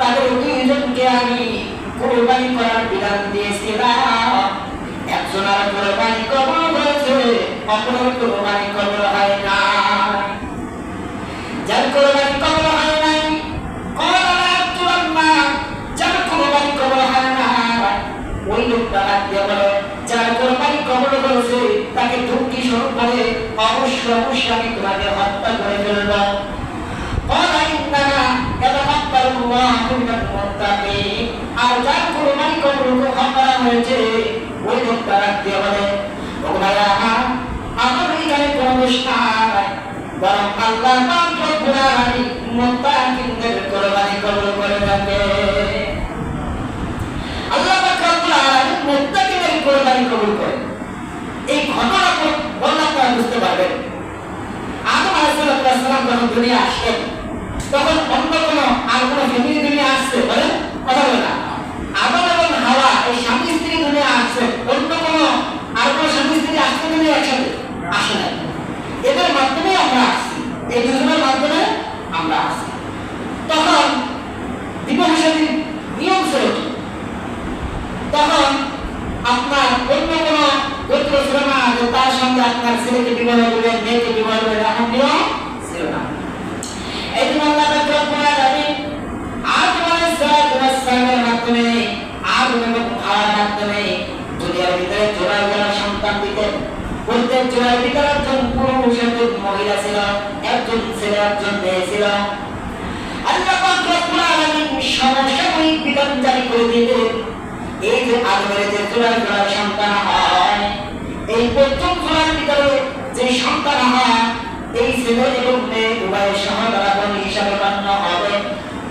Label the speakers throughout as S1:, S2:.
S1: তাদের দুইজনকে আমি কোরবানি করার বিধান দিয়েছিলাম একজনের কোরবানি কবল করেছে অপরের কোরবানি কবল হয় না। যার কোরবানি কবল হয় নাই যার কোরবানি কবল হয় না। ওই লোকটা হাত দিয়ে বলে, যার কোরবানি কবল করেছে, তাকে দুঃখী স্বরূপ বলে, অবশ্যই অবশ্যই আমি তোমাকে হত্যা করে ফেলব। কথা না এটা আকিবাতুল মুত্তাকিন আর যার কোরবানি কবরকে করা হয়েছে ওই লোকটা রাখতে হবে ওগুলা আমার আমার এখানে কোনো অনুষ্ঠান বরং আল্লাহ পাক রব্বুল আলামিন মুত্তাকিনদের কোরবানি কবর করে থাকে আল্লাহ পাক রব্বুল আলামিন মুত্তাকিনদের কোরবানি কবুল করে এই ঘটনা বুঝতে পারবেন বিবাহ নিয়ম ছিল। তখন আপনার অন্য কোনো গোত্র ছিল না, যে তার সঙ্গে আপনার ছেলেকে বিবাহ করবেন মেয়েকে বিবাহ করবেন এমন নিয়ম ছিল না। ভিতরে একজন একজন মহিলা একজন ছেলে, একজন মেয়ে ছিল আল্লাহ পাক রব্বুল আলামিন সমসাময়িক বিধান জারি করে দিলেন। এই যে আদমের যে জোড়া সন্তান হয়, এই প্রথম জোড়ার ভিতরে যে সন্তান হয়, এই ছেলে এবং মেয়ে গণ্য হবে।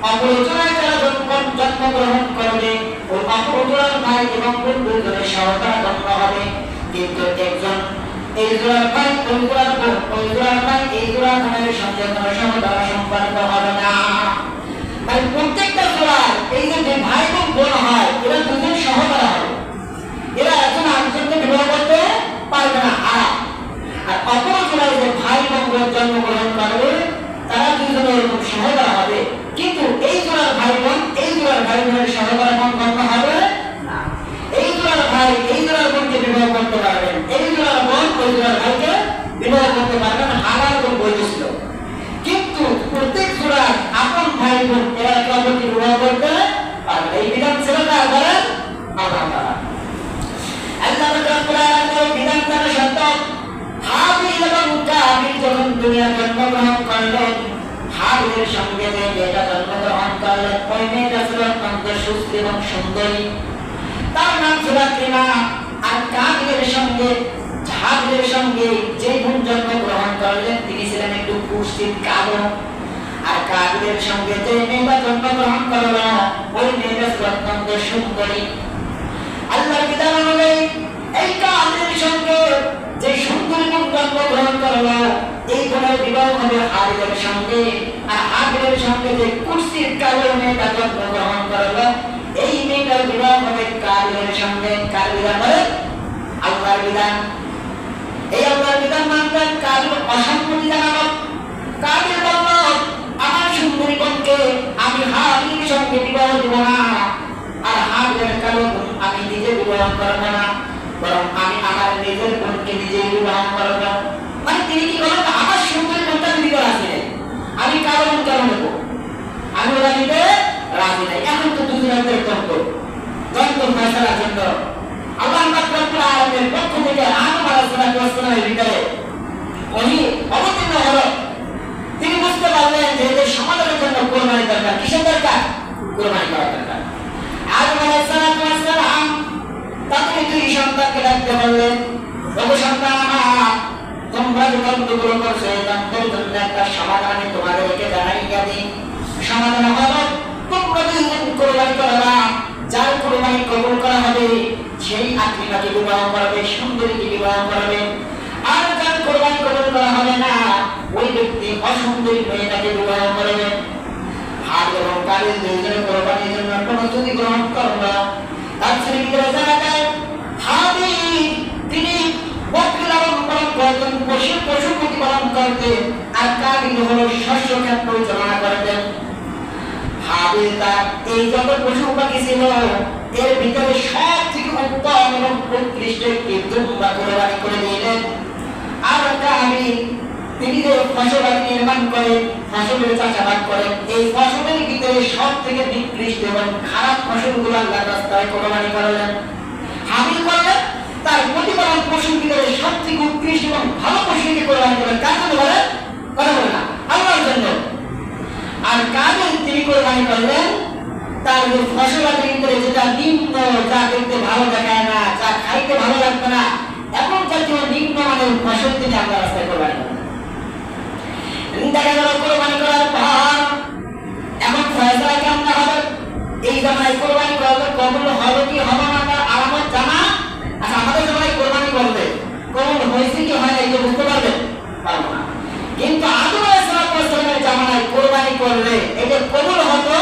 S1: অপর জোড়ায় যারা জন্ম জন্মগ্রহণ করবে, ওই অপর জোড়ার ভাই এবং বোন দুজনের সহদারা গণ্য হবে। কিন্তু একজন এই জোড়ার ভাই ওই ওই ভাই? এই সঙ্গে কোনো সম্পর্ক হবে না। প্রত্যেকটা জোড়ার এই যে ভাই এবং বোন হয়, এরা দুজন সহদারা হবে এরা একজন আরেকজনকে বিবাহ করতে পারবে না, হারাম। আর অপর জোড়ায় যে ভাই এবং জন্মগ্রহণ করবে, তারা দুজনে এরকম সহদারা হবে। কিন্তু এই জোড়ার ভাই বোন, এই ভাই বোনের কোন গণ্য হবে না এই জোড়ার ভাই এই জোড়ার বোনকে বিবাহ করতে পারবেন এই জোড়ার বোন ওই জোড়ার ভাইকে বিবাহ করতে পারবেন হালাল এবং বৈধ ছিল কিন্তু প্রত্যেক জোড়ার অপরকে বিবাহ করতে পারবে এই বিধান ছিল না হাবিল এবং কাবিল তার নাম ছিল ত্রিমা আর কাবিলের সঙ্গে, হাবিলের সঙ্গে যে বোন জন্মগ্রহণ করলেন, তিনি ছিলেন একটু কুষ্ঠিত কালো। আর কাবিলের সঙ্গে যে মেয়েটা জন্মগ্রহণ করল ওই মেয়েটা অত্যন্ত সুন্দরী। আল্লাহর বিধান অনুযায়ী, এই কাবিলের সঙ্গে যে সুন্দরী বোন জন্মগ্রহণ করল এই বোনের বিবাহ হবে হাবিলের সঙ্গে, আর হাবিলের সঙ্গে যে কুষ্ঠিত কালো মেয়েটা জন্মগ্রহণ করল এই মেয়েটার বিবাহ হবে কাবিলের সঙ্গে। কার বলে, আল্লাহর বিধান। এই আল্লাহর বিধান মানবেন কাবিল অসম্মতি জানালো কাবিল বোনকে আমি হাবিলের সঙ্গে বিবাহ দিব না। আর হাবিলের কালো বোন আমি নিজে বিবাহ করব না। বরং আমি আমার নিজের বোনকে নিজে বিবাহ করব। মানে তিনি কি বলেন? আমার সুন্দরী বোনটা আমি দিতে আমি বোন কেন নেব আমি ওরা নিতে রাজি নেই। এখন তো দুজনের তর্ক দ্বন্দ্ব ফয়সালার জন্য আল্লাহ রব্বুল আলামিনের পক্ষ থেকে আদম আলাইহিস সালামের ভিতরে উনি অবতীর্ণ হলো। বুঝতে পারলেন যে এদের সমাধানের জন্য কোরবানি দরকার। কিসের দরকার? কোরবানি করা দরকার। আলাইহিস সালাম তাকে দুই সন্তানকে ডাকতে বললেন ওগো সন্তান তোমরা যে দ্বন্দ্বগুলো করছ দ্বন্দ্বের জন্য একটা সমাধান তোমাদেরকে জানাইয়া দিই। সমাধান হলো তোমরা দুইজন কোরবানি করবা যার কোরবানি কবুল করা হবে, সেই আকলিমাকে বিবাহ করবে, সুন্দরীকে বিবাহ করবে। আর যার ব্যক্তি অসুন্দরী মেয়েটাকে বিবাহ করবে। হাত এবং কালের দুইজনে কোরবানির জন্য প্রস্তুতি গ্রহণ করল তার ছেলে ভিতরে জানা যায় হাবি তিনি বকরি পালন করতেন পশু পশু প্রতিপালন করতেন আর কাবিল হলো শস্য ক্ষেত পরিচালনা করতেন। হাবিল তার এই যত পশু পাখি ছিল। এর ভিতরে সব থেকে উত্তম এবং উৎকৃষ্ট একটি কোরবানি করে দিলেন আর কাবিল তিনি যে ফসল নির্মাণ করে, ফসলের চাষাবাদ করেন। এই ফসলের ভিতরে সব থেকে নিকৃষ্ট এবং খারাপ ফসলগুলো আল্লাহ রাস্তায় কোরবানি করলেন। হামিল করলেন তার প্রতিপালন পশুর ভিতরে সব থেকে উৎকৃষ্ট এবং ভালো পশুকে কোরবানি করলেন। কার জন্য বলেন? কথা বলে না, আল্লাহর জন্য। আর কাজল তিনি কোরবানি করলেন, তার যে ফসল ভিতরে যেটা নিম্ন যা দেখতে ভালো দেখায় না, যা খাইতে ভালো লাগবে না নিম্ন ফসল তিনি আল্লাহ রাস্তায় কোরবানি দেখা গেল কোরবানি করার পর এখন ফয়সলা কেমন হবে? এই জামানায় কোরবানি করলে কবুল হবে কি হবে না তার আলামত জানা? আচ্ছা আমাদের জামানায় কোরবানি করবে কবুল হয়েছে কি হয় না এই বুঝতে পারবে কিন্তু আদম আলাইহিসসালামের জামানায় কোরবানি করলে এটা কবুল হতো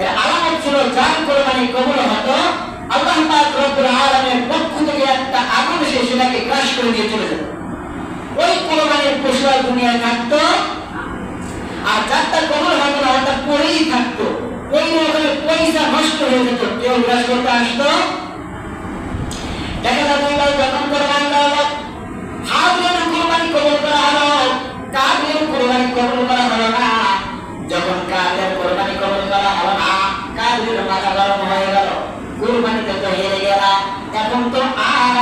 S1: এর ছিল যার কোরবানি কবুল হতো আল্লাহ পাক রব্বুল আলামিনের পক্ষ থেকে একটা আগুন এসে সেটাকে ক্রাশ করে দিয়ে চলে যাবে। ওই কোরবানির পশু আর দুনিয়ায় থাকতো। আর যারটা কবল হবে না ওটা পড়েই থাকতো। ওই ওখানে পয়সা নষ্ট হয়ে যেত, কেউ গ্রাস করতে আসতো।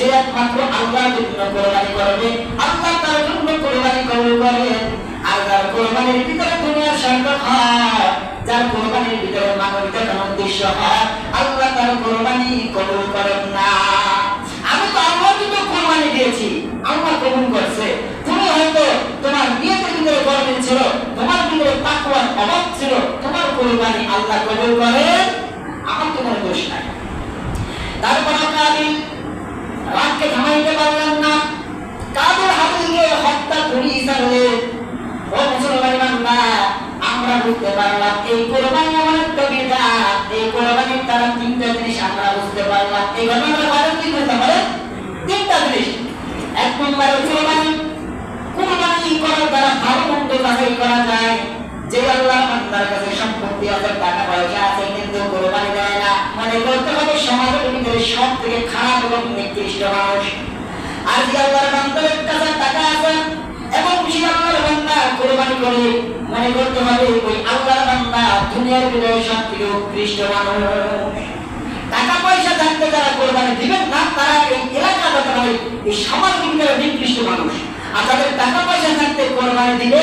S1: যে একমাত্র আল্লাহর জন্য কোরবানি করবে, আল্লাহ তার জন্য কোরবানি করেন আর কোরবানির ভিতরে দুনিয়ার সংকট হয়, যার কোরবানির ভিতরে মানবিকতার উদ্দেশ্য হয়, আল্লাহ তার কোরবানি কবুল করেন না। আমি তো আল্লাহর জন্য কোরবানি দিয়েছি, আল্লাহ কবুল করছে। তুমি হয়তো তোমার নিয়তের ভিতরে গরমিল ছিল, তোমার ভিতরে তাকওয়ার অভাব ছিল, তোমার কোরবানি আল্লাহ কবুল করেন, আমার তোমার দোষ নাই। তারপর আমি রাগকে থামাইতে পারলেন না। কাদের হাবিলকে হত্যা করি সালে ও মুসলমান বান্দা, আমরা বুঝতে পারলাম, এই কোরবানি এমন একটা বিদা এই কোরবানির দ্বারা তিনটা জিনিস আমরা বুঝতে পারলাম। এই ঘটনাটা বারো কি বুঝতে পারে তিনটা জিনিস। এক নম্বরে কোরবানি। কোরবানি করার দ্বারা ভালো মন্দ করা যায়। যে আল্লাহ বান্দার কাছে সম্পত্তি আছে, টাকা পয়সা আছে, কিন্তু কোরবানি দেয় না। মানে বলতে হবে সমাজের ভিতরে সব থেকে খারাপ এবং নিকৃষ্ট মানুষ। আর যে আল্লাহর বান্দার কাছে টাকা আছে, এবং সে আল্লাহর বান্দা কোরবানি করে, মনে করতে হবে, ওই আল্লাহর বান্দা দুনিয়ার ভিতরে সব থেকে উৎকৃষ্ট মানুষ। টাকা পয়সা থাকতে যারা কোরবানি দিবেন না, তারা এই এলাকা বা এই সমাজের ভিতরে নিকৃষ্ট মানুষ। আর তাদের টাকা পয়সা থাকতে কোরবানি দিবে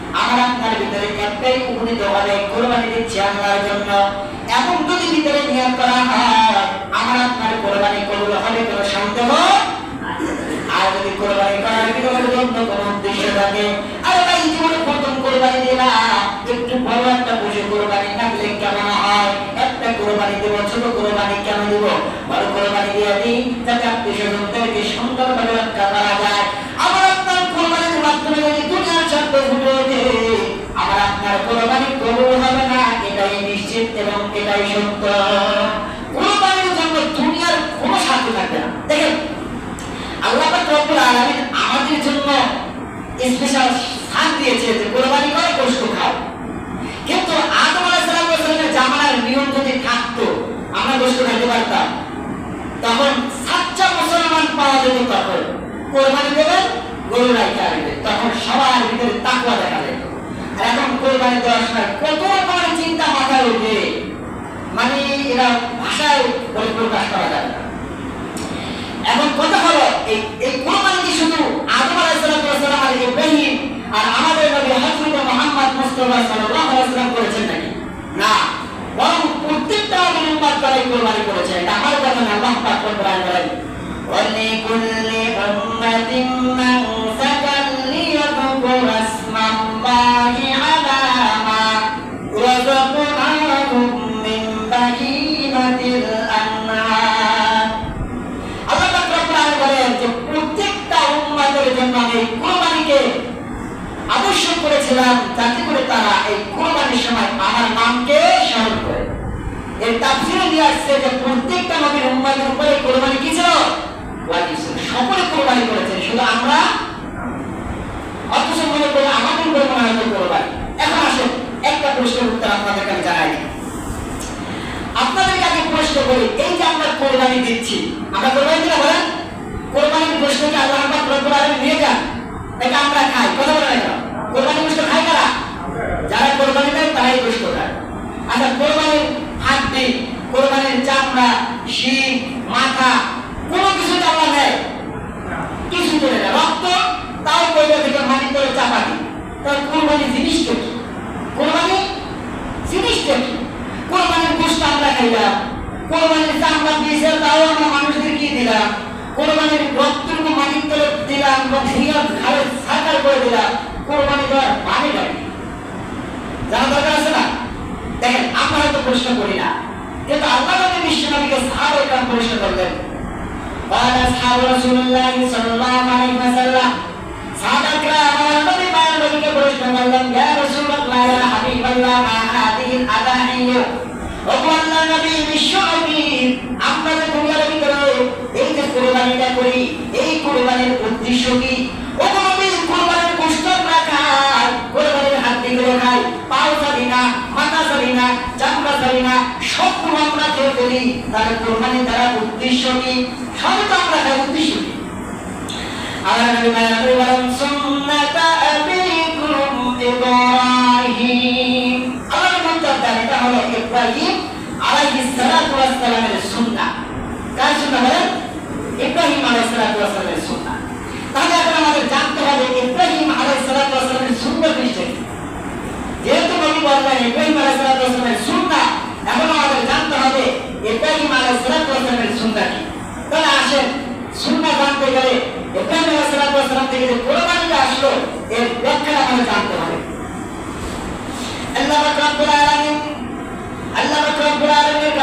S1: আমার ভিতরে একটাই উপনীত হবে কোরবানি দিচ্ছি আল্লাহর জন্য। এমন যদি ভিতরে নিয়ত করা হয়, আমার আপনার কোরবানি কবুল হবে কোনো সন্দেহ আর যদি কোরবানি করার ভিতরে অন্য কোনো উদ্দেশ্য থাকে, আরে ভাই জীবনে প্রথম কোরবানি দিলাম একটু বড় একটা পশু কোরবানি থাকলে কেমন হয়? একটা কোরবানি দেবো, ছোট কোরবানি কেন দেবো? বড় কোরবানি দিয়ে দিই, যাতে আত্মীয় স্বজনদেরকে সুন্দরভাবে রক্ষা করা যায়। আমরা গোষ্ঠ খেতে তখন সাচ্চা মুসলমান কোরবানি দেবেন, গরু রাখতে তখন সবার ভিতরে তাকুয়া দেখা যেত। এখন কোরবানি দেওয়ার সময় কত রকমের চিন্তা মাথায় উঠে মানে এরা ভাষায় প্রকাশ করা যায় না। এখন কথা হলো, এই কি শুধু আদম আর আর আমাদের নবী হযরত মুহাম্মদ মুস্তাফা সাল্লাল্লাহু আলাইহি করেছেন নাকি? না। বরং প্রত্যেকটা উম্মত তারাই কোরবানি করেছে। এটা আমার আল্লাহ পাক করেন ওয়ালি কুল্লি উম্মাতিন করেছিলাম যাতে করে তারা এই কুরবানির সময় আমার নামকে স্মরণ করে। এর তাফসীরে দিয়ে আসছে যে প্রত্যেকটা নবীর উম্মতের উপরে কুরবানি কি ছিল? সকলে কুরবানি করেছেন, শুধু আমরা? অথচ মনে করি আমাদের উপরে মনে হয় কুরবানি। এখন আসুন, একটা প্রশ্নের উত্তর জানাই আপনাদেরকে আগে প্রশ্ন করি, এই যে আমরা কোরবানি দিচ্ছি, আমরা কোরবানি দিলে বলেন? কোরবানির প্রশ্নকে আল্লাহ রব্বুল নিয়ে যান এটা আমরা খাই? কথা বলেন না কোরবানি গোশত খায় কারা? যারা কোরবানি দেয় তারাই গোশত খায় আচ্ছা কোরবানির হাড্ডি কোরবানির চামড়া, শিং, মাথা, কোনো কিছু আল্লাহ নেয় কিছু করে না। রক্ত, তাও কইলে থেকে মাটি করে চাপাতি তার কোরবানি জিনিসটা কি? কোরবানি জিনিসটা কি? কোরবানির গোষ্ঠ আমরা খাইলাম, কোরবানির চামড়া দিয়েছে, তাও আমরা মানুষদের কি দিলাম? কোরবানির রক্তটুকু মাটির তলে দিলাম বা ভেঙে ঘাড়ে সাকার করে দিলাম। কোরবানি দেওয়ার মানে গাড়ি জানা দরকার আছে না দেখেন আমরা হয়তো প্রশ্ন করি না কিন্তু আল্লাহ নবী বিশ্বনবীকে সাহাবায়ে کرام প্রশ্ন করলেন قال أصحاب رسول الله صلى الله عليه وسلم সাহাবা کرام আমার নবী মায়ের নবীকে প্রশ্ন করলেন ইয়া রাসূলুল্লাহ ইয়া হাবিবাল্লাহ মা হাদিহি আদাহিয়্যা ও আল্লাহ নবী বিশ্ব নবী আমরা যে দুনিয়ার ভিতরে এই যে কুরবানিটা করি এই কুরবানির উদ্দেশ্য কি হাড্ডিগুলো খাই পাও চালি না, মাথা চালি না চামড়া চালি না সবগুলো আমরা খেয়ে ফেলি তাহলে কোরবানি দ্বারা উদ্দেশ্য কি? সব তো আমরা খাই উদ্দেশ্য কি? আমার নবী মায়া বলেন, সুন্নাতা তাহলে আমাদের জানতে হবে, ইব্রাহিম আলাইহিস সালাতু ওয়াস সালামের যেহেতু নবী বললেন ইব্রাহিম আলাইহিস সালাতু সুন্নাহ। এখন আমাদের জানতে হবে, ইব্রাহিম আলাইহিস সালাতু সুন্নাহ কি? তাহলে আসেন, সুন্নাহ জানতে গেলে, ইব্রাহিম আলাইহিস সালাতু ওয়াস সালাম থেকে যে কোরবানিটা আসলো, এর ব্যাখ্যা আমাদের জানতে হবে। আল্লাহ রব্বুল আল্লাহ রব্বুল আলামিনের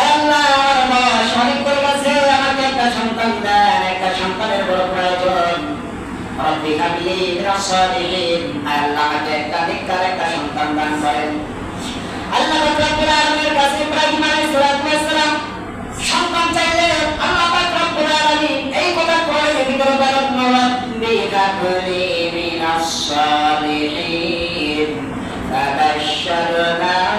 S1: আল্লাহ, আমার বয়স অনেক করে গেছে আমাকে একটা সন্তান দেন, একটা সন্তানের বড় প্রয়োজন। রব্বি হাবলি মিনাস সালিহিন আয় আল্লাহ আমাকে একটা নেককার একটা সন্তান দান করেন আল্লাহ পাক রব্বুল আলামিনের কাছে ইব্রাহিম আলাইহিস সালাতু ওয়াস সালাম সন্তান চাইলেন আল্লাহ পাক রব্বুল আলামিন এই কথা কয়ে ভিতরে বলেন রব্বি হাবলি মিনাস সালিহিন فبشرناه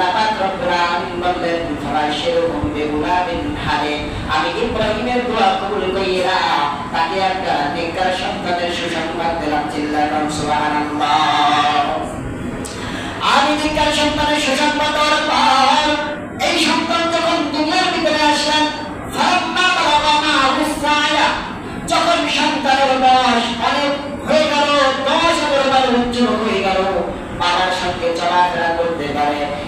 S1: আল্লাহ পাক রব্বুল আলামিন বললেন ফাবাশিরহুম বিগুলামিন হালিম আমি ইব্রাহিমের দোয়া কবুল কইরা তাকে একটা নেককার সন্তানের সুসংবাদ দিলাম চিল্লাতাম সুবহানাল্লাহ। আমি নেককার সন্তানের সুসংবাদ দেওয়ার পর এই সন্তান যখন দুনিয়ার ভিতরে আসলেন, ফালাম্মা বালাগা মা'হু সায়া যখন সন্তানের বয়স অনেক হয়ে গেল, দশ এগারো বার হয়ে গেল, বাবার সঙ্গে চলাফেরা করতে পারে।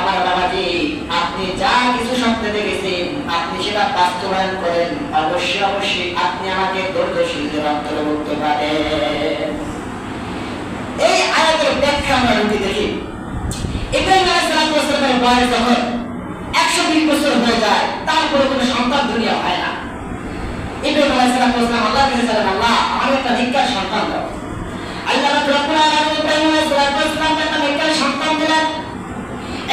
S1: আমার বাবাজি, আপনি যা কিছু স্বপ্নে দেখেছেন, আপনি সেটা অবশ্যই আপনি আমাকে দূরদর্শীদের অন্তর্ভুক্ত করেন। এই আয়াতের একশো বিশ বছর হয়ে যায়, তারপরে কোনো সন্তান দুনিয়া হয় না। ইব্রাহিম আলাইহিসসালাম বলছিলাম আল্লাহ কাছে আল্লাহ একটা নিকার সন্তান দাও। আল্লাহ রব্বুল একটা সন্তান দিলেন।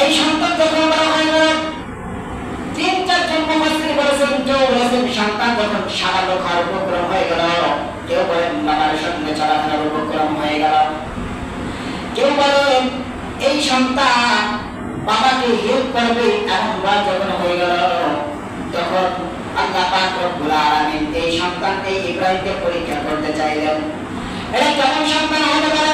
S1: এই সন্তান যখন বড় হয়ে গেল তিন চারজন মুফাসসির বলেছেন কেউ বলেছেন সন্তান যখন সাবালক হওয়ার উপক্রম হয়ে গেল, কেউ বলেন বাবার সঙ্গে চলাফেরার উপক্রম হয়ে গেল। কেউ বলেন এই সন্তান বাবাকে হেল্প করবে এমন বয়স যখন হয়ে গেল, তখন আল্লাহ পাক রব্বুল আলামিন এই সন্তানকে ইব্রাহিমকে পরীক্ষা করতে চাইলেন। এটা কেমন সন্তান হতে পারে?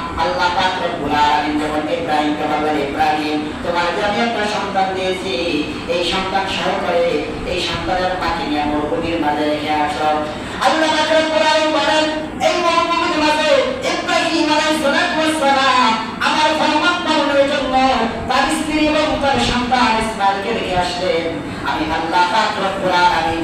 S1: আল্লাহ পাক রব্বুল আলামিন যখন ইব্রাহিমকে বললেন, ইব্রাহিম, তোমার যে একটা সন্তান দিয়েছি, এই সন্তান সহকারে এই সন্তানের পাখি নিয়ে মরুভূমির মাঝে রেখে আসো। আল্লাহ রব্বুল আলামিন বলেন, এই মরুভূমির মাঝে ইব্রাহিম আলাইহিস সালাম আমার ফরমান পালনের জন্য তার স্ত্রী এবং তার সন্তান ইসমাইলকে রেখে আসলেন। আমি আল্লাহ পাক রব্বুল আলামিন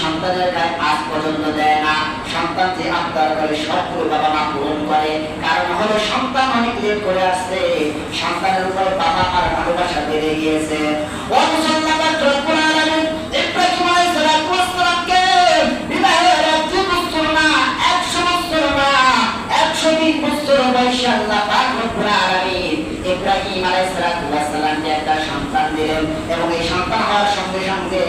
S1: সন্তানের গায়ে পর্যন্ত দেয় না। সন্তান করে সবগুলো বাবা পূরণ করে। কারণ হলো অনেক করে আসছে। সন্তানের উপরে বাবা মার ভালোবাসা বেড়ে গিয়েছে। ও মুসলমান রব্বুল 120 বছর পাক রব্বুল আলামিন ইব্রাহিম আলাইহিস সালাতু ওয়াস সালামকে একটা সন্তান দিলেন এবং এই সন্তান হওয়ার সঙ্গে সঙ্গে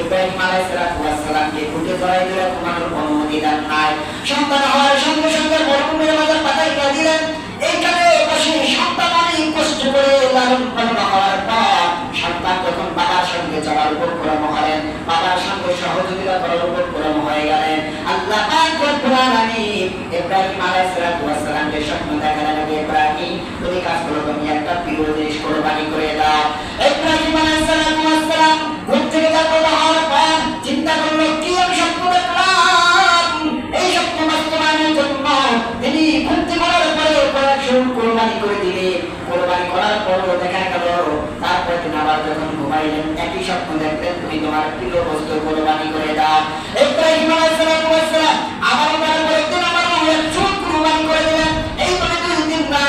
S1: ইব্রাহিম আলাইহিস সালাতু ওয়াস সালামকে খুঁটে ধরাই দিলে তোমার অনুমতি দেন। নাই সন্তান হওয়ার সঙ্গে সঙ্গে মরুভূমির মাঝে পাঠাইয়া দিলেন। এইখানে বসে সন্তান অনেক কষ্ট করে লালন পালন হওয়ার পর সন্তান যখন বাবার সঙ্গে চলার উপক্রম হলেন বাবার সঙ্গে সহযোগিতা করার উপক্রম হয়ে গেলেন। আল্লাহ পাক সালামকে স্বপ্ন কোরবানি করে দাও ইব্রাহিম আলাইহিস সালাতু ঘুম থেকে জাগ্রত হওয়ার পর চিন্তা করল কি আমি স্বপ্ন দেখলাম এই স্বপ্ন বাস্তবায়নের জন্য তিনি ঘুম থেকে করার পরে কয়েকজন কোরবানি করে দিলে করার পরও দেখা গেল তারপর তিনি আবার যখন একই স্বপ্ন দেখলেন তুমি তোমার প্রিয় বস্তু কোরবানি করে দাও পরে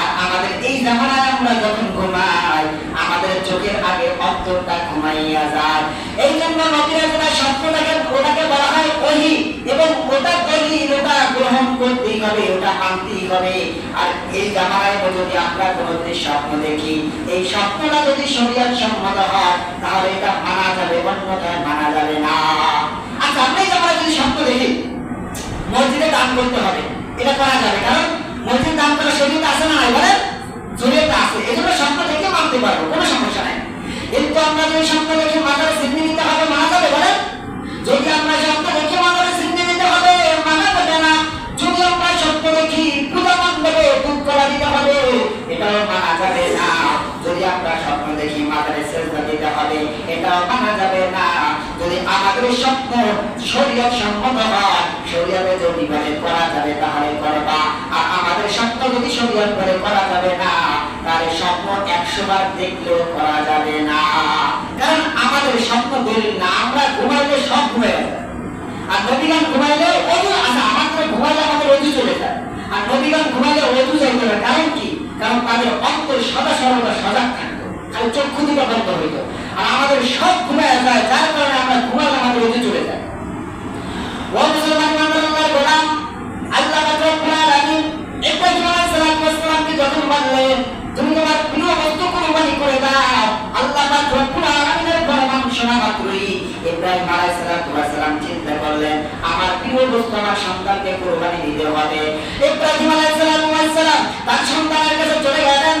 S1: আর আমাদের এই জামানায় আমরা যখন ঘুমাই, আমাদের চোখের আগে অন্তরটা ঘুমাইয়া যায়। এই জন্য নবীরা স্বপ্নটাকে ওটাকে বলা হয় ওহি এবং ওটা দলিল ওটা গ্রহণ করতেই হবে, ওটা মানতেই হবে। আর এই জামানায় যদি আমরা কোনোদিন স্বপ্ন দেখি, এই স্বপ্নটা যদি শরীয়ত সম্মত হয়, তাহলে এটা মানা যাবে অন্যথায় মানা যাবে না আচ্ছা আমরা এই জামানায় যদি স্বপ্ন দেখি মসজিদে দান করতে হবে এটা করা যাবে কারণ মসজিদ দান করা শরীর আছে না নাই বলে শরীরটা আছে এই জন্য স্বপ্ন দেখে মানতে পারব কোনো সমস্যা নাই কিন্তু আমরা যদি স্বপ্ন দেখে মাথার সিদ্ধি নিতে হবে মানা যাবে বলে যদি আমরা স্বপ্ন দেখে মাথার সিদ্ধি নিতে হবে মানা যাবে না যদি আমরা স্বপ্ন দেখি পূজা মণ্ডপে দুধ করা দিতে হবে এটাও মানা যাবে না যদি আমরা স্বপ্ন দেখি মাথারে সেজদা দিতে হবে এটাও মানা যাবে না। যদি আমাদের স্বপ্ন শরীয়ত সম্মত হয়, শরীয়তে যদি বলে করা যাবে, তাহলে করবা আর আমাদের স্বপ্ন যদি শরীয়ত বলে করা যাবে না, তাহলে স্বপ্ন একশো বার দেখলেও করা যাবে না। কারণ আমাদের স্বপ্ন দলিল না, আমরা ঘুমাইলে সব ঘুমে আর নবীগান ঘুমাইলে অজু আচ্ছা আমাদের ঘুমাইলে আমাদের অজু চলে যায়। আর নবীগান ঘুমাইলে অজু যাইতে না কারণ কি? কারণ তাদের অন্তর সদা সর্বদা সজাগ থাকতো। খালি চক্ষু দুটো বন্ধ হইতো। আমাদের সব ঘুমায় যায় যার কারণে আমরা ঘুমাইলে আমাদের অজু চলে যায়। কুরবানি সালাম আমার প্রিয় বস্তু আমার সন্তানকে কুরবানি দিতে হবে। ইব্রাহিম তার সন্তানের কাছে চলে গেলেন।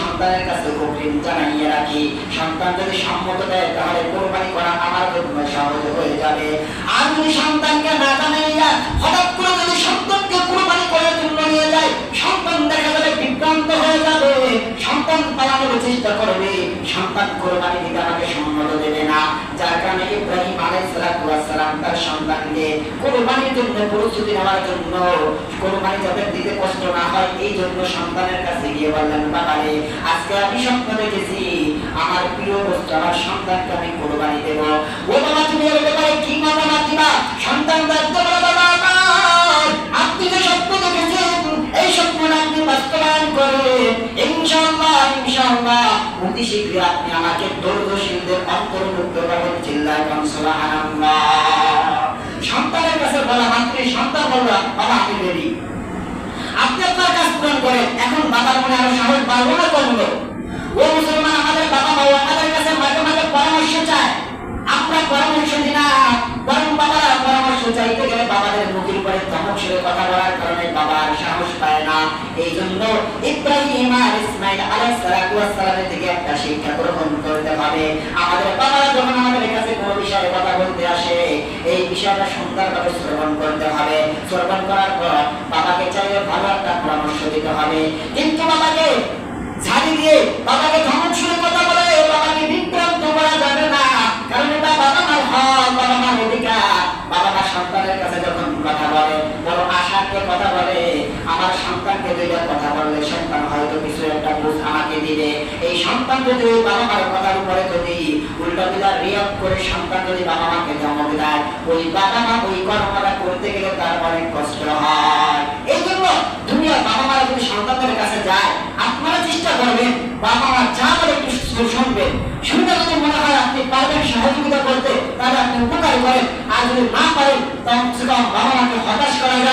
S1: সন্তানের কাছে অগ্রিম রাখি সন্তান যদি সম্মত দেয় তাহলে কোরবানি করা আমার হয়ে যাবে আর যদি সন্তানকে না জানাইয়া হঠাৎ করে যদি সন্তানকে কোরবানি করার জন্য নিয়ে যায় সন্তান দেখা বিভ্রান্ত হয়ে যাবে, সন্তান পালানোর চেষ্টা করবে, সন্তান কোরবানি দিতে আমাকে সম্মত দেবে না। যার কারণে ইব্রাহিম আলাইহিস সালাতু ওয়াস সালাম তার সন্তানকে কোরবানির জন্য, প্রস্তুতি নেওয়ার জন্য, কোরবানি যাতে দিতে কষ্ট না হয়, এই জন্য সন্তানের কাছে গিয়ে বললেন, বাবারে, আজকে আমি স্বপ্ন দেখেছি, আমার প্রিয় বস্তু, আমার সন্তানকে আমি কোরবানি দেব। ও বাবা, তুমি এর ব্যাপারে কি মতামত দিবা? সন্তান দায়িত্ব আমাকে অন্তর্ভুক্ত সুবহানাল্লাহ সন্তানের কাছে বলা সন্তান বাবা, আমি আপনি আপনার কাজ পূরণ করেন। এখন বাবার মনে আরও সাহস না ও মুসলমান, আমাদের বাবা মা আমাদের কাছে মাঝে মাঝে পরামর্শ চায়। আমরা পরামর্শ দিই না। বরং বাবারা পরামর্শ চাইতে গেলে বাবাদের মুখের উপরে ধমক সুরে কথা বলার কারণে বাবার সাহস পায় না। এই জন্য ইব্রাহিম আর ইসমাইল আলাইহিস সালাতু ওয়াস সালামের থেকে একটা শিক্ষা গ্রহণ করতে হবে। আমাদের বাবারা যখন আমাদের কাছে কোনো বিষয়ে কথা বলতে আসে, এই বিষয়টা সুন্দরভাবে শ্রবণ করতে হবে। শ্রবণ করার পর বাবাকে চাইলে ভালো একটা পরামর্শ দিতে হবে। কিন্তু বাবাকে ঝাড়ি দিয়ে বাবাকে ধমক বড় কথা বলে, আমার সন্তানকে দুইটা কথা বললে সন্তান হয়তো কিছু একটা বুঝ আমাকে দিবে। এই সন্তান যদি ওই বাবা মার কথার উপরে যদি উল্টা দিলা রিয়াক্ট করে সন্তান যদি বাবা মাকে ধমক দেয়, ওই বাবা মা ওই কর্মটা করতে গেলে তার অনেক কষ্ট হয়। এই জন্য বাবা মারা যদি সন্তানদের কাছে যায়, আপনারা চেষ্টা করবেন বাবা মা যা বলে একটু শুনবেন। শুনতে যদি মনে হয় আপনি পারবেন সহযোগিতা করতে, তাহলে আপনি উপকার করেন। আর যদি না পারেন, তখন বাবা মাকে হতাশ করা যায়